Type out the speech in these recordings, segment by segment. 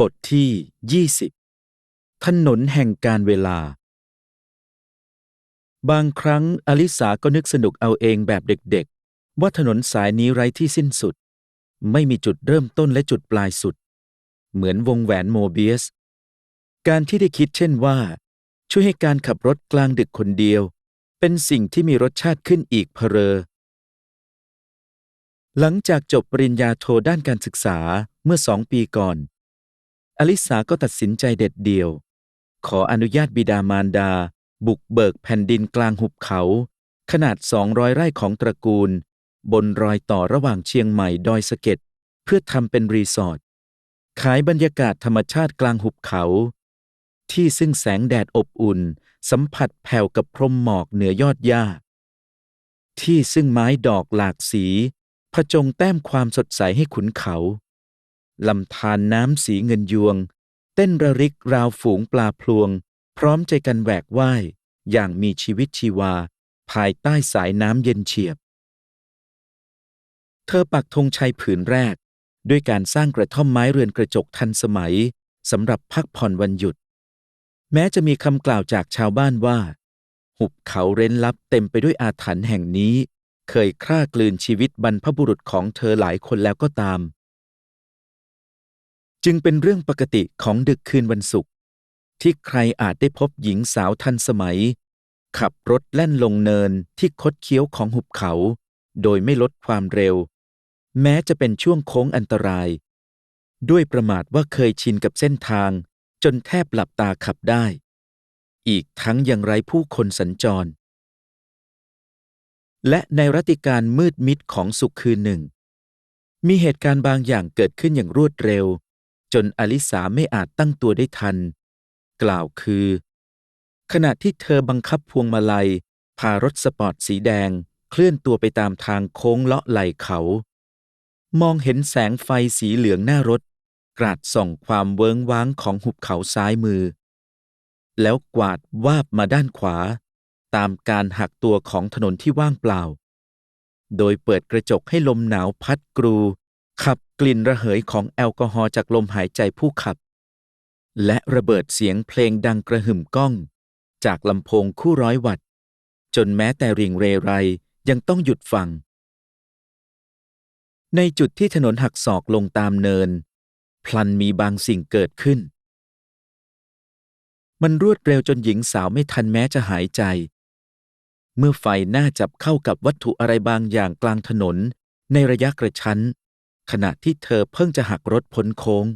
บทที่20ถนนแห่งการเวลา บางครั้งอลิสาก็นึกสนุกเอาเองแบบเด็กๆ ว่าถนนสายนี้ไร้ที่สิ้นสุด ไม่มีจุดเริ่มต้นและจุดปลายสุด เหมือนวงแหวนโมเบียส การที่ได้คิดเช่นว่า ช่วยให้การขับรถกลางดึกคนเดียว เป็นสิ่งที่มีรสชาติขึ้นอีกเพเรอหลังจากจบปริญญาโทด้านการศึกษาเมื่อสองปีก่อน อลิสาก็ตัดสินใจเด็ดเดี่ยว ขออนุญาตบิดามารดา บุกเบิกแผ่นดินกลางหุบเขา ขนาด 200 ไร่ของตระกูล บนรอยต่อระหว่างเชียงใหม่ดอยสะเก็ดเพื่อทำเป็นรีสอร์ทขายบรรยากาศธรรมชาติกลางหุบเขา ที่ซึ่งแสงแดดอบอุ่น สัมผัสแผ่วกับพรมหมอกเหนือยอดหญ้า ที่ซึ่งไม้ดอกหลากสีผจงแต้มความสดใสให้ขุนเขา ลำธารน้ำสีเงินยวง เต้นระริกราวฝูงปลาพลวง พร้อมใจกันแหวกว่ายอย่างมีชีวิตชีวา ภายใต้สายน้ำเย็นเฉียบ เธอปักธงชัยผืนแรก ด้วยการสร้างกระท่อมไม้เรือนกระจกทันสมัยสำหรับพักผ่อนวันหยุด แม้จะมีคำกล่าวจากชาวบ้านว่า หุบเขาเร้นลับเต็มไปด้วยอาถรรพ์แห่งนี้ เคยคร่ากลืนชีวิตบรรพบุรุษของเธอหลายคนแล้วก็ตาม จึงเป็นเรื่องปกติของดึกคืนวันศุกร์ที่ใครอาจได้พบหญิงสาวทันสมัย ขับรถแล่นลงเนินที่คดเคี้ยวของหุบเขา โดยไม่ลดความเร็ว แม้จะเป็นช่วงโค้งอันตราย ด้วยประมาทว่าเคยชินกับเส้นทาง จนแทบหลับตาขับได้ อีกทั้งยังไร้ผู้คนสัญจร และในรัติการมืดมิดของสุขคืนหนึ่ง มีเหตุการณ์บางอย่างเกิดขึ้นอย่างรวดเร็ว จนอลิสาไม่อาจตั้งตัวได้ทัน กล่าวคือ ขณะที่เธอบังคับพวงมาลัย พารถสปอร์ตสีแดงเคลื่อนตัวไปตามทางโค้งเลาะไหลเขา มองเห็นแสงไฟสีเหลืองหน้ารถ กราดส่องความเวิงว้างของหุบเขาซ้ายมือ แล้วกวาดวาบมาด้านขวา ตามการหักตัวของถนนที่ว่างเปล่า โดยเปิดกระจกให้ลมหนาวพัดกรู ขับกลิ่นระเหยของแอลกอฮอล์จากลมหายใจผู้ขับ และระเบิดเสียงเพลงดังกระหึ่มก้อง จากลำโพงคู่ร้อยวัตต์จนแม้แต่ริงเรไรยังต้องหยุดฟัง ในจุดที่ถนนหักศอกลงตามเนิน พลันมีบางสิ่งเกิดขึ้น มันรวดเร็วจนหญิงสาวไม่ทันแม้จะหายใจ เมื่อไฟหน้าจับเข้ากับวัตถุอะไรบางอย่างกลางถนนในระยะกระชั้น ขณะที่เธอเพิ่งจะหักรถพ้นโค้ง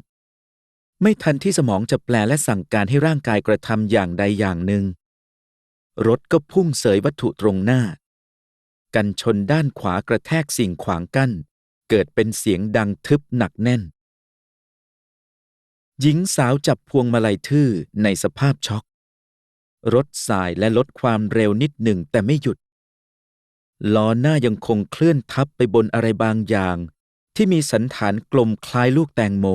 ไม่ทันที่สมองจะแปลและสั่งการให้ร่างกายกระทำอย่างใดอย่างหนึ่ง รถก็พุ่งเสยวัตถุตรงหน้า กันชนด้านขวากระแทกสิ่งขวางกั้น เกิดเป็นเสียงดังทึบหนักแน่น หญิงสาวจับพวงมาลัยทื่อในสภาพช็อก รถสายและลดความเร็วนิดหนึ่งแต่ไม่หยุดล้อหน้ายังคงเคลื่อนทับไปบนอะไรบางอย่าง ที่มีสันฐานกลมคล้ายลูกแตงโม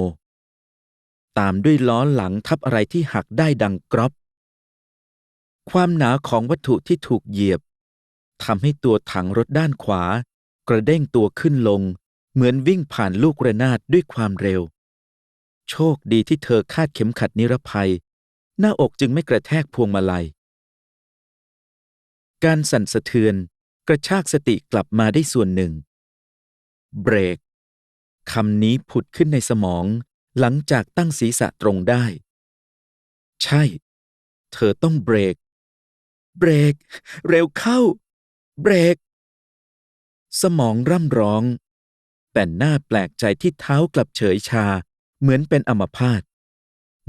ตามด้วยล้อหลังทับอะไรที่หักได้ดังกรอบ ความหนาของวัตถุที่ถูกเหยียบทำให้ตัวถังรถด้านขวา กระเด้งตัวขึ้นลง เหมือนวิ่งผ่านลูกระนาดด้วยความเร็ว โชคดีที่เธอคาดเข็มขัดนิรภัย หน้าอกจึงไม่กระแทกพวงมาลัย การสั่นสะเทือนกระชากสติกลับมาได้ส่วนหนึ่ง เบรก คำนี้ผุดขึ้นในสมอง หลังจากตั้งศีรษะตรงได้ ใช่ เธอต้องเบรก เบรก เร็วเข้า เบรก สมองร่ำร้อง แต่หน้าแปลกใจที่เท้ากลับเฉยชา เหมือนเป็นอัมพาต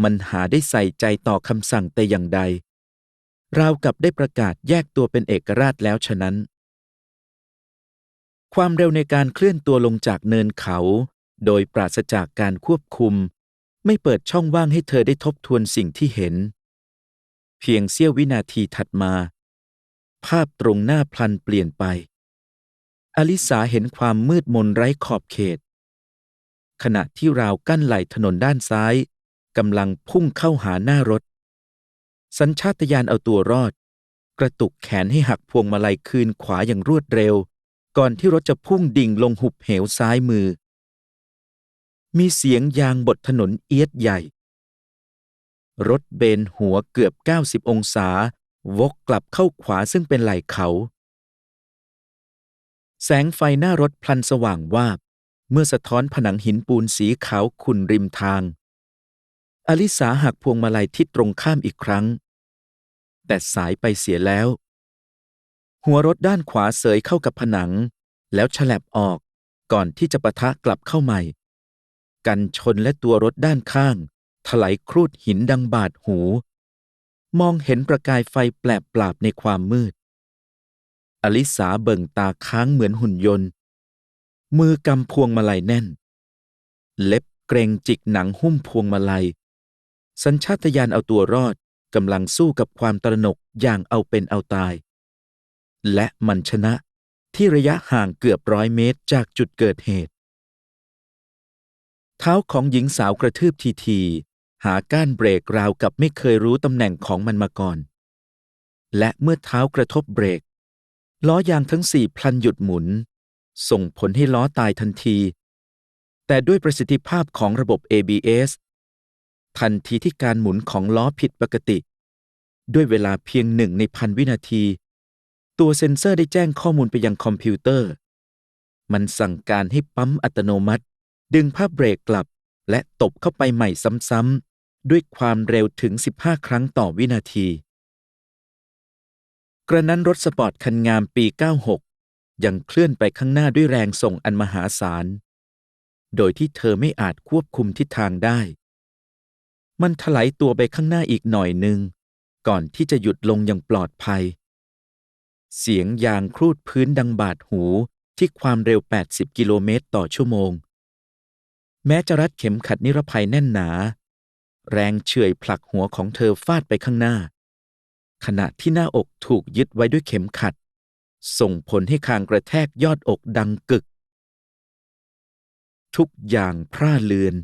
มันหาได้ใส่ใจต่อคำสั่งแต่อย่างใด ราวกับได้ประกาศแยกตัวเป็นเอกราชแล้วฉะนั้น ความเร็วในการเคลื่อนตัวลงจากเนินเขา โดยปราศจากการควบคุม ไม่เปิดช่องว่างให้เธอได้ทบทวนสิ่งที่เห็น เพียงเสี้ยววินาทีถัดมา ภาพตรงหน้าพลันเปลี่ยนไป อลิสาเห็นความมืดมนไร้ขอบเขต ขณะที่ราวกั้นไหลถนนด้านซ้ายกำลังพุ่งเข้าหาหน้ารถ สัญชาตญาณเอาตัวรอด กระตุกแขนให้หักพวงมาลัยคืนขวาอย่างรวดเร็ว ก่อนที่รถจะพุ่งดิ่งลงหุบเหวซ้ายมือ มีเสียงยางบดถนนเอียดใหญ่ รถเบนหัวเกือบ 90 องศา วกกลับเข้าขวาซึ่งเป็นไหล่เขา แสงไฟหน้ารถพลันสว่างวาบ เมื่อสะท้อนผนังหินปูนสีขาวขุ่นริมทาง อลิสาหักพวงมาลัยทิศตรงข้ามอีกครั้ง แต่สายไปเสียแล้ว หัวรถด้านขวาเสยเข้ากับผนัง แล้วฉลับออกก่อนที่จะปะทะกลับเข้าใหม่ กันชนและตัวรถด้านข้าง ถลายครูดหินดังบาดหู มองเห็นประกายไฟแปลบปราบในความมืด อลิสาเบิ่งตาค้างเหมือนหุ่นยนต์ มือกำพวงมาลัยแน่น เล็บเกรงจิกหนังหุ้มพวงมาลัย สัญชาตญาณเอาตัวรอดกำลังสู้กับความตระหนกอย่างเอาเป็นเอาตาย และมันชนะที่ระยะห่างเกือบร้อยเมตรจากจุดเกิดเหตุ เท้าของหญิงสาวกระทืบทีทีๆหาก้านเบรกราวกับไม่เคยรู้ตำแหน่งของมันมาก่อน และเมื่อเท้ากระทบเบรก ล้อยางทั้งสี่พลันหยุดหมุน ส่งผลให้ล้อตายทันที แต่ด้วยประสิทธิภาพของระบบ ABS ทันทีที่การหมุนของล้อผิดปกติ ด้วยเวลาเพียงหนึ่งในพันวินาที ตัวเซ็นเซอร์ได้แจ้งข้อมูลไปยังคอมพิวเตอร์ มันสั่งการให้ปั๊มอัตโนมัติ ดึงภาเบรกกลับ และตบเข้าไปใหม่ซ้ำๆด้วยความเร็วถึง 15 ครั้งต่อวินาที กระนั้นรถสปอร์ตคันงามปี 96 ยังเคลื่อนไปข้างหน้าด้วยแรงส่งอันมหาศาล โดยที่เธอไม่อาจควบคุมทิศทางได้ มันถลายตัวไปข้างหน้าอีกหน่อยหนึ่งก่อนที่จะหยุดลงอย่างปลอดภัย เสียงยางครูดพื้นดังบาดหูที่ความเร็ว 80 กิโลเมตรต่อชั่วโมง แม้จะรัดเข็มขัดนิรภัยแน่นหนา แรงเฉื่อยผลักหัวของเธอฟาดไปข้างหน้า ขณะที่หน้าอกถูกยึดไว้ด้วยเข็มขัด ส่งผลให้คางกระแทกยอดอกดังกึก ทุกอย่างพร่าเลือน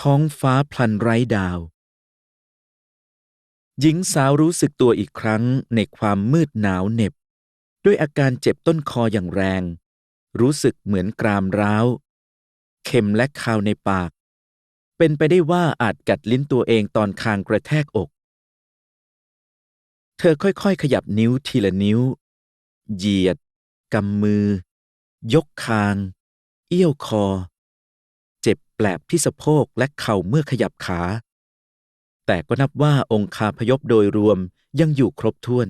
ท้องฟ้าพลันไร้ดาว หญิงสาวรู้สึกตัวอีกครั้งในความมืดหนาวเหน็บ ด้วยอาการเจ็บต้นคออย่างแรง รู้สึกเหมือนกรามร้าว เข็มและคาวในปาก เป็นไปได้ว่าอาจกัดลิ้นตัวเองตอนคางกระแทกอก เธอค่อยๆ ขยับนิ้วทีละนิ้ว เหยียดกำมือ ยกคาง เอี้ยวคอ เจ็บแปลบที่สะโพกและเข่าเมื่อขยับขา แต่ก็นับว่าองคาพยพโดยรวมยังอยู่ครบถ้วน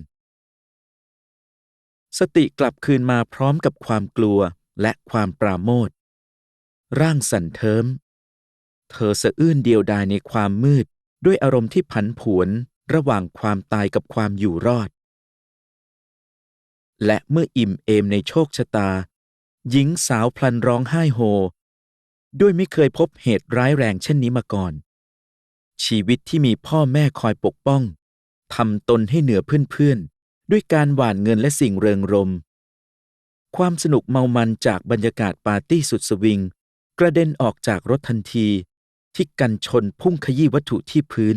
สติกลับคืนมาพร้อมกับความกลัวและความปราโมทย์ ร่างสั่นเทิม เธอสะอื้นเดียวดายในความมืด ด้วยอารมณ์ที่ผันผวนระหว่างความตายกับความอยู่รอด และเมื่ออิ่มเอมในโชคชะตา หญิงสาวพลันร้องไห้โฮ ด้วยไม่เคยพบเหตุร้ายแรงเช่นนี้มาก่อน ชีวิตที่มีพ่อแม่คอยปกป้องทำตนให้เหนือเพื่อนๆ ด้วยการหว่านเงินและสิ่งเริงรม ความสนุกเมามันจากบรรยากาศปาร์ตี้สุดสวิง กระเด็นออกจากรถทันที ที่กันชนพุ่งขยี้วัตถุที่พื้น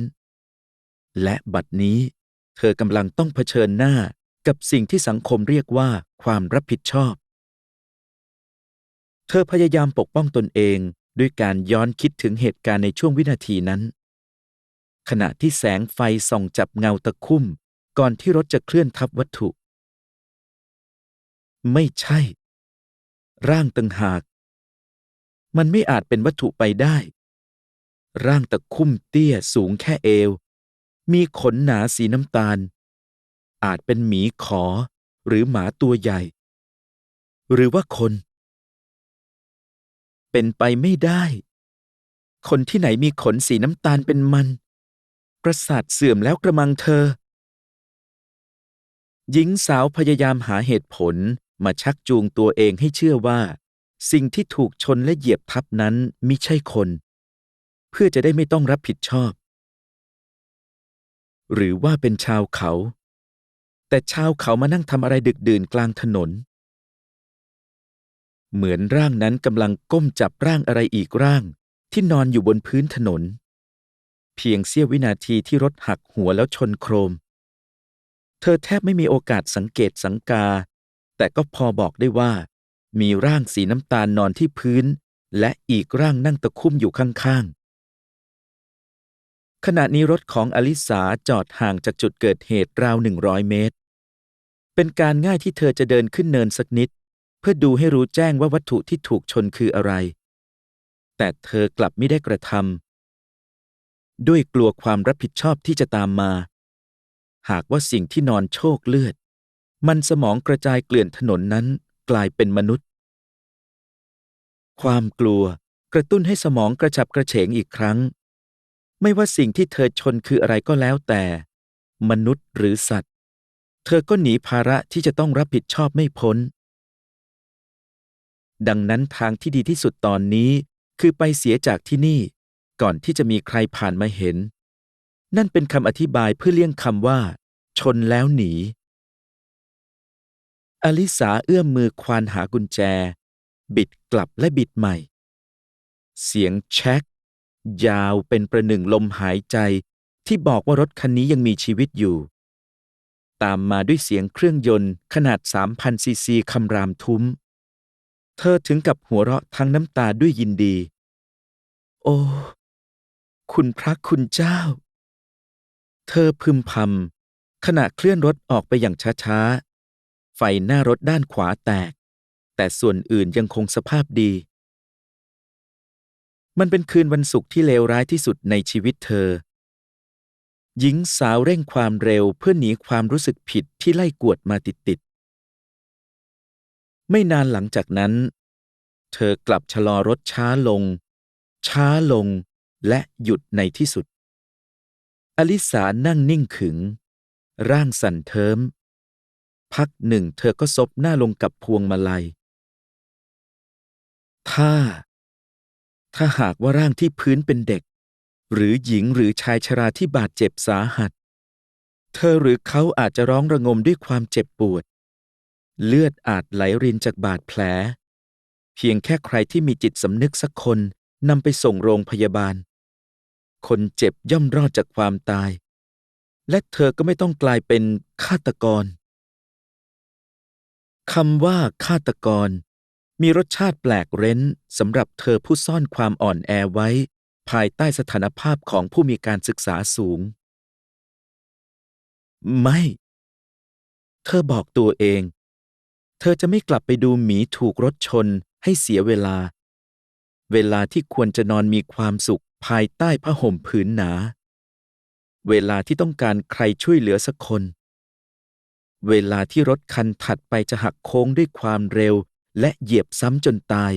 และบัดนี้ เธอกำลังต้องเผชิญหน้ากับสิ่งที่สังคมเรียกว่าความรับผิดชอบ เธอพยายามปกป้องตนเองด้วยการย้อนคิดถึงเหตุการณ์ในช่วงวินาทีนั้น ขณะที่แสงไฟส่องจับเงาตะคุ่ม ก่อนที่รถจะเคลื่อนทับวัตถุ ไม่ใช่ ร่างตึงหาก มันไม่อาจเป็นวัตถุไปได้ ร่างตะคุ่มเตี้ยสูงแค่เอว มีขนหนาสีน้ำตาล อาจเป็นหมีขอหรือหมาตัวใหญ่ หรือว่าคน เป็นไปไม่ได้ คนที่ไหนมีขนสีน้ำตาลเป็นมัน ประสาทเสื่อมแล้วกระมังเธอ หญิงสาวพยายามหาเหตุผลมาชักจูงตัวเองให้เชื่อว่า สิ่งที่ถูกชนและเหยียบทับนั้นมิใช่คน เพื่อจะได้ไม่ต้องรับผิดชอบ หรือว่าเป็นชาวเขา แต่ชาวเขามานั่งทำอะไรดึกดื่นกลางถนน เหมือนร่างนั้นกำลังก้มจับร่างอะไรอีกร่าง ที่นอนอยู่บนพื้นถนน เพียงเสี้ยววินาทีที่รถหักหัวแล้วชนโครม เธอแทบไม่มีโอกาสสังเกตสังกา แต่ก็พอบอกได้ว่า มีร่างสีน้ำตาลนอนที่พื้น และอีกร่างนั่งตะคุ่มอยู่ข้างๆ ขณะนี้รถของอลิสาจอดห่างจากจุดเกิดเหตุราวหนึ่งร้อยเมตร เป็นการง่ายที่เธอจะเดินขึ้นเนินสักนิด เพื่อดูให้รู้แจ้งว่าวัตถุที่ถูกชนคืออะไร แต่เธอกลับไม่ได้กระทำด้วยกลัวความรับผิดชอบที่จะตามมา หากว่าสิ่งที่นอนโชคเลือด มันสมองกระจายเกลื่อนถนนนั้น กลายเป็นมนุษย์ ความกลัวกระตุ้นให้สมองกระฉับกระเฉงอีกครั้ง ไม่ว่าสิ่งที่เธอชนคืออะไรก็แล้วแต่ มนุษย์หรือสัตว์ เธอก็หนีภาระที่จะต้องรับผิดชอบไม่พ้น ดังนั้นทางที่ดีที่สุดตอนนี้คือไปเสียจากที่นี่ ก่อนที่จะมีใครผ่านมาเห็น นั่นเป็นคำอธิบายเพื่อเลี่ยงคำว่า ชนแล้วหนี อลิสาเอื้อมมือควานหากุญแจ บิดกลับและบิดใหม่ เสียงแช็กยาวเป็นประหนึ่งลมหายใจที่บอกว่ารถคันนี้ยังมีชีวิตอยู่ ตามมาด้วยเสียงเครื่องยนต์ขนาด 3,000 ซีซีคำรามทุ้ม เธอถึงกับหัวเราะทั้งน้ำตาด้วยยินดี โอ้ คุณพระคุณเจ้า เธอพึมพำขณะเคลื่อนรถออกไปอย่างช้าๆ ไฟหน้ารถด้านขวาแตก แต่ส่วนอื่นยังคงสภาพดี มันเป็นคืนวันศุกร์ที่เลวร้ายที่สุดในชีวิตเธอ หญิงสาวเร่งความเร็วเพื่อหนีความรู้สึกผิดที่ไล่กวดมาติดๆ ไม่นานหลังจากนั้น เธอกลับชะลอรถช้าลง ช้าลงและหยุดในที่สุด อลิสานั่งนิ่งขึง ร่างสั่นเทิม พักหนึ่งเธอก็ซบหน้าลงกับพวงมาลัย ถ้า ถ้าหากว่าร่างที่พื้นเป็นเด็ก หรือหญิงหรือชายชราที่บาดเจ็บสาหัส เธอหรือเขาอาจจะร้องระงมด้วยความเจ็บปวด เลือดอาจไหลรินจากบาดแผล เพียงแค่ใครที่มีจิตสำนึกสักคนนำไปส่งโรงพยาบาล คนเจ็บย่อมรอดจากความตาย และเธอก็ไม่ต้องกลายเป็นฆาตกร คำว่าฆาตกร มีรสชาติแปลกเร้นสำหรับเธอผู้ซ่อนความอ่อนแอไว้ ภายใต้สถานภาพของผู้มีการศึกษาสูง ไม่ เธอบอกตัวเอง เธอจะไม่กลับไปดูหมีถูกรถชนให้เสียเวลา เวลาที่ควรจะนอนมีความสุขภายใต้ผ้าห่มผืนหนา เวลาที่ต้องการใครช่วยเหลือสักคน เวลาที่รถคันถัดไปจะหักโค้งด้วยความเร็ว และเหยียบซ้ำจนตาย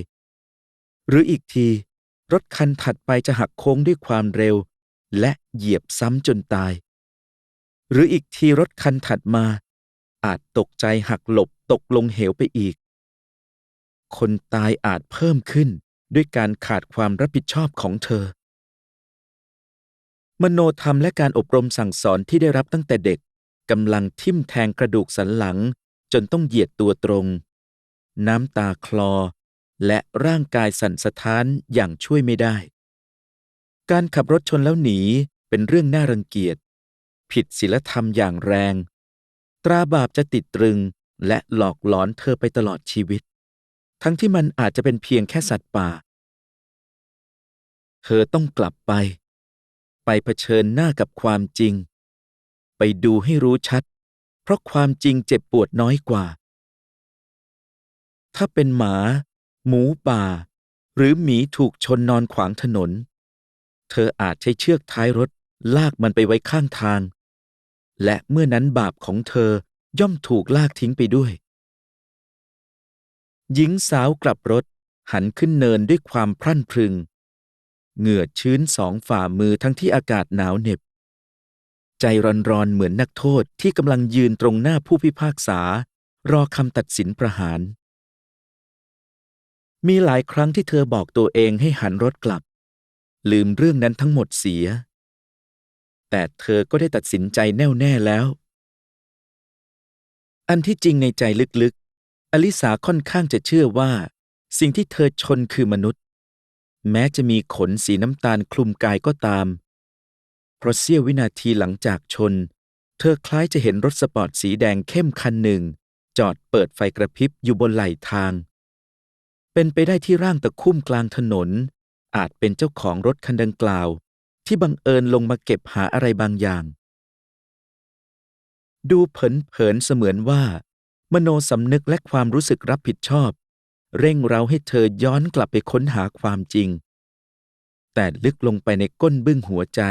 หรืออีกที รถคันถัดไปจะหักโค้งด้วยความเร็ว และเหยียบซ้ำจนตาย หรืออีกทีรถคันถัดมา อาจตกใจหักหลบตกลงเหวไปอีก คนตายอาจเพิ่มขึ้นด้วยการขาดความรับผิดชอบของเธอ มโนธรรมและการอบรมสั่งสอนที่ได้รับตั้งแต่เด็ก กำลังทิ่มแทงกระดูกสันหลังจนต้องเหยียดตัวตรง น้ำตาคลอ และร่างกายสั่นสะท้านอย่างช่วยไม่ได้ การขับรถชนแล้วหนีเป็นเรื่องน่ารังเกียจ ผิดศีลธรรมอย่างแรง ตราบาปจะติดตรึงและหลอกหลอนเธอไปตลอดชีวิต ทั้งที่มันอาจจะเป็นเพียงแค่สัตว์ป่า เธอต้องกลับไป ไปเผชิญหน้ากับความจริง ไปดูให้รู้ชัด เพราะความจริงเจ็บปวดน้อยกว่า ถ้าเป็นหมา หมูป่า หรือหมีถูกชนนอนขวางถนน เธออาจใช้เชือกท้ายรถลากมันไปไว้ข้างทาง และเมื่อนั้นบาปของเธอย่อมถูกลากทิ้งไปด้วย หญิงสาวกลับรถหันขึ้นเนินด้วยความพรั่นพรึง เหงื่อชื้นสองฝ่ามือทั้งที่อากาศหนาวเหน็บ ใจร้อนๆเหมือนนักโทษที่กำลังยืนตรงหน้าผู้พิพากษา รอคำตัดสินประหาร มีหลายครั้งที่เธอบอกตัวเองให้หันรถกลับ ลืมเรื่องนั้นทั้งหมดเสีย แต่เธอก็ได้ตัดสินใจแน่วแน่แล้ว อันที่จริงในใจลึกๆ อลิสาค่อนข้างจะเชื่อว่า สิ่งที่เธอชนคือมนุษย์ แม้จะมีขนสีน้ำตาลคลุมกายก็ตาม เพราะเสี้ยววินาทีหลังจากชน เธอคล้ายจะเห็นรถสปอร์ตสีแดงเข้มคันหนึ่ง จอดเปิดไฟกระพริบอยู่บนไหล่ทาง เป็นไปได้ที่ร่างตะคุ่มกลางถนน อาจเป็นเจ้าของรถคันดังกล่าว ที่บังเอิญลงมาเก็บหาอะไรบางอย่าง ดูเผินๆเสมือนว่า มโนสำนึกและความรู้สึกรับผิดชอบ เร่งเราให้เธอย้อนกลับไปค้นหาความจริงแต่ลึกลงไปในก้นบึ้งหัวใจ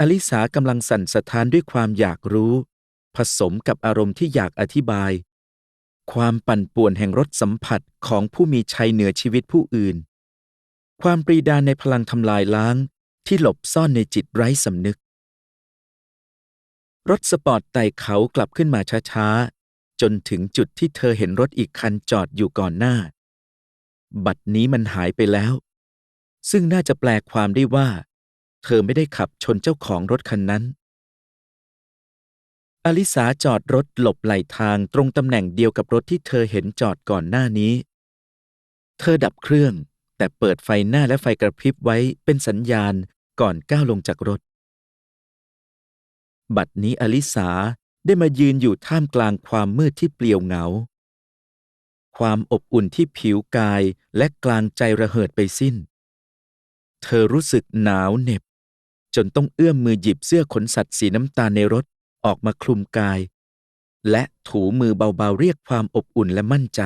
อลิสากำลังสั่นสะท้านด้วยความอยากรู้ ผสมกับอารมณ์ที่อยากอธิบาย ความปั่นป่วนแห่งรสสัมผัสของผู้มีชัยเหนือชีวิตผู้อื่น ความปรีดาในพลังทำลายล้างที่หลบซ่อนในจิตไร้สำนึก รถสปอร์ตไต่เขากลับขึ้นมาช้าๆ จนถึงจุดที่เธอเห็นรถอีกคันจอดอยู่ก่อนหน้า บัดนี้มันหายไปแล้ว ซึ่งน่าจะแปลความได้ว่า เธอไม่ได้ขับชนเจ้าของรถคันนั้น อลิสาจอดรถหลบไหลทางตรงตำแหน่งเดียวกับรถที่เธอเห็นจอดก่อนหน้านี้ เธอดับเครื่อง แต่เปิดไฟหน้าและไฟกระพริบไว้เป็นสัญญาณก่อนก้าวลงจากรถ บัดนี้อลิสาได้มายืนอยู่ท่ามกลางความมืดที่เปลี่ยวเหงา ความอบอุ่นที่ผิวกายและกลางใจระเหิดไปสิ้น เธอรู้สึกหนาวเหน็บ จนต้องเอื้อมมือหยิบเสื้อขนสัตว์สีน้ำตาลในรถออกมาคลุมกาย และถูมือเบาๆเรียกความอบอุ่นและมั่นใจ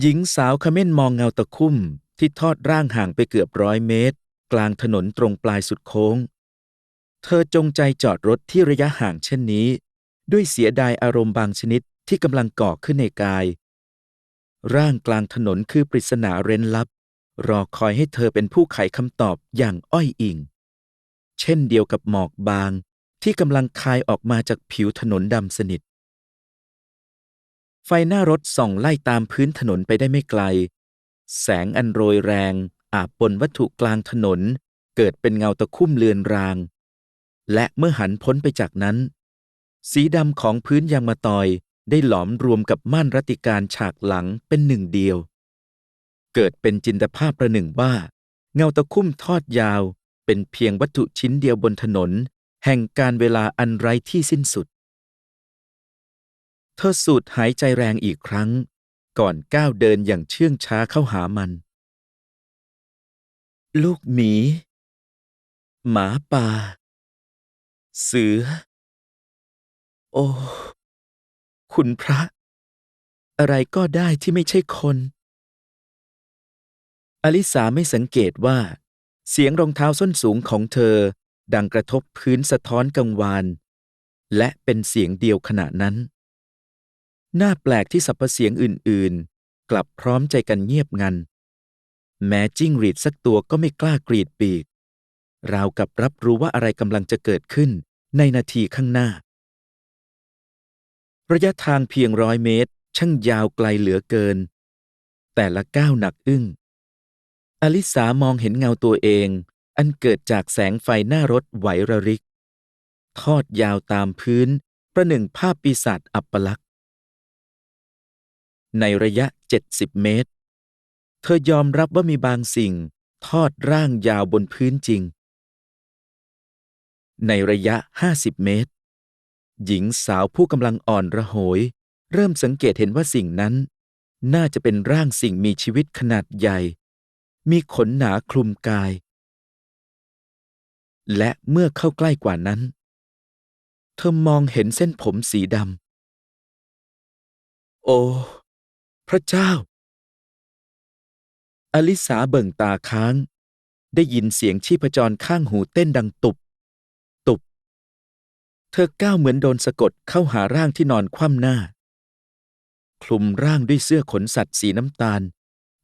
หญิงสาวขม้นมองเงาตะคุ่มที่ทอดร่างห่างไปเกือบร้อยเมตร กลางถนนตรงปลายสุดโค้ง เธอจงใจจอดรถที่ระยะห่างเช่นนี้ ด้วยเสียดายอารมณ์บางชนิดที่กำลังก่อขึ้นในกาย ร่างกลางถนนคือปริศนาเร้นลับ รอคอยให้เธอเป็นผู้ไขคำตอบอย่างอ้อยอิง เช่นเดียวกับหมอกบางที่กำลังคายออกมาจากผิวถนนดำสนิท ไฟหน้ารถส่องไล่ตามพื้นถนนไปได้ไม่ไกล แสงอันโรยแรง อาบปนวัตถุกลางถนน เกิดเป็นเงาตะคุ่มเลือนราง และเมื่อหันพ้นไปจากนั้น สีดำของพื้นยางมะตอยได้หลอมรวมกับม่านรัติการฉากหลังเป็นหนึ่งเดียว เกิดเป็นจินตภาพประหนึ่งว่า เงาตะคุ่มทอดยาว เป็นเพียงวัตถุชิ้นเดียวบนถนน แห่งการเวลาอันไร้ที่สิ้นสุด เธอสูดหายใจแรงอีกครั้ง ก่อนก้าวเดินอย่างเชื่องช้าเข้าหามัน ลูกหมี หมาป่า เสือ โอ้ คุณพระ อะไรก็ได้ที่ไม่ใช่คน อลิสาไม่สังเกตว่า เสียงรองเท้าส้นสูงของเธอ ดังกระทบพื้นสะท้อนกังวาน และเป็นเสียงเดียวขณะนั้น น่าแปลกที่สรรพเสียงอื่นๆ กลับพร้อมใจกันเงียบงัน แม้จิ้งหรีดสักตัวก็ไม่กล้ากรีดปีก ราวกับรับรู้ว่าอะไรกำลังจะเกิดขึ้นในนาทีข้างหน้า ระยะทางเพียงร้อยเมตร ช่างยาวไกลเหลือเกิน แต่ละก้าวหนักอึ้ง อลิสามองเห็นเงาตัวเอง อันเกิดจากแสงไฟหน้ารถไหวระริก ทอดยาวตามพื้น ประหนึ่งภาพปีศาจอัปลักษณ์ ในระยะ70เมตร เธอยอมรับว่ามีบางสิ่ง ทอดร่างยาวบนพื้นจริง ในระยะ50เมตร หญิงสาวผู้กำลังอ่อนระโหย เริ่มสังเกตเห็นว่าสิ่งนั้น น่าจะเป็นร่างสิ่งมีชีวิตขนาดใหญ่ มีขนหนาคลุมกาย และเมื่อเข้าใกล้กว่านั้น เธอมองเห็นเส้นผมสีดำ โอ้ พระเจ้า อลิสาเบิ่งตาค้าง ได้ยินเสียงชีพจรข้างหูเต้นดังตุบ ตุบ เธอก้าวเหมือนโดนสะกดเข้าหาร่างที่นอนคว่ำหน้า คลุมร่างด้วยเสื้อขนสัตว์สีน้ำตาล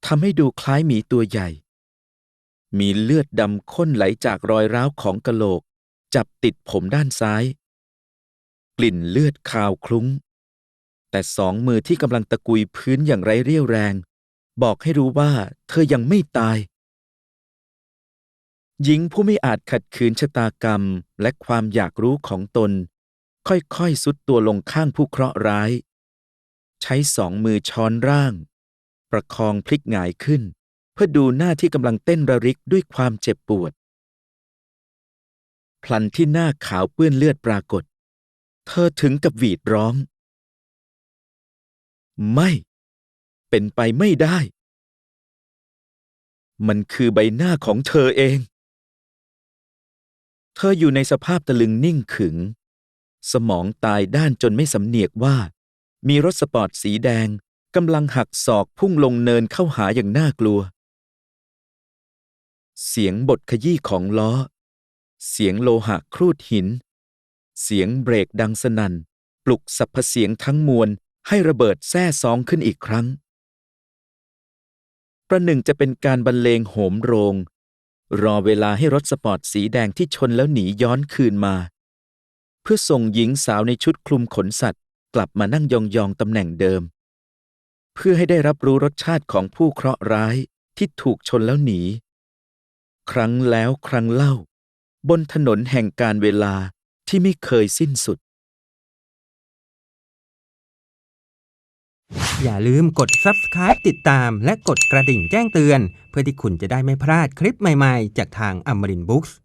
ทำให้ดูคล้ายหมีตัวใหญ่ มีเลือดดำข้นไหลจากรอยร้าวของกะโหลก จับติดผมด้านซ้าย กลิ่นเลือดคาวคลุ้ง แต่สองมือที่กำลังตะกุยพื้นอย่างไร้เรี่ยวแรง บอกให้รู้ว่าเธอยังไม่ตาย หญิงผู้ไม่อาจขัดขืนชะตากรรมและความอยากรู้ของตน ค่อยๆสุดตัวลงข้างผู้เคราะห์ร้าย ใช้สองมือช้อนร่าง ประคองพลิกหงายขึ้น เพื่อดูหน้าที่กำลังเต้นระริกด้วยความเจ็บปวด พลันที่หน้าขาวเปื้อนเลือดปรากฏ เธอถึงกับหวีดร้อง ไม่ เป็นไปไม่ได้ มันคือใบหน้าของเธอเอง เธออยู่ในสภาพตะลึงนิ่งขึง สมองตายด้านจนไม่สำเนียกว่ามีรถสปอร์ตสีแดง กำลังหักศอกพุ่งลงเนินเข้าหาอย่างน่ากลัว เสียงบทขยี้ของล้อ เสียงโลหะครูดหิน เสียงเบรกดังสนั่น ปลุกสรรพเสียงทั้งมวลให้ระเบิดแซ่ซองขึ้นอีกครั้ง ประหนึ่งจะเป็นการบรรเลงโหมโรง รอเวลาให้รถสปอร์ตสีแดงที่ชนแล้วหนีย้อนคืนมา เพื่อส่งหญิงสาวในชุดคลุมขนสัตว์ กลับมานั่งยองๆตำแหน่งเดิม เพื่อให้ได้รับรู้รสชาติของผู้เคราะห์ร้ายที่ถูกชนแล้วหนี ครั้งแล้วครั้งเล่า บนถนนแห่งการเวลาที่ไม่เคยสิ้นสุด อย่าลืมกด subscribe ติดตามและกดกระดิ่งแจ้งเตือน เพื่อที่คุณจะได้ไม่พลาดคลิปใหม่ๆ จากทางอมรินบุ๊กส์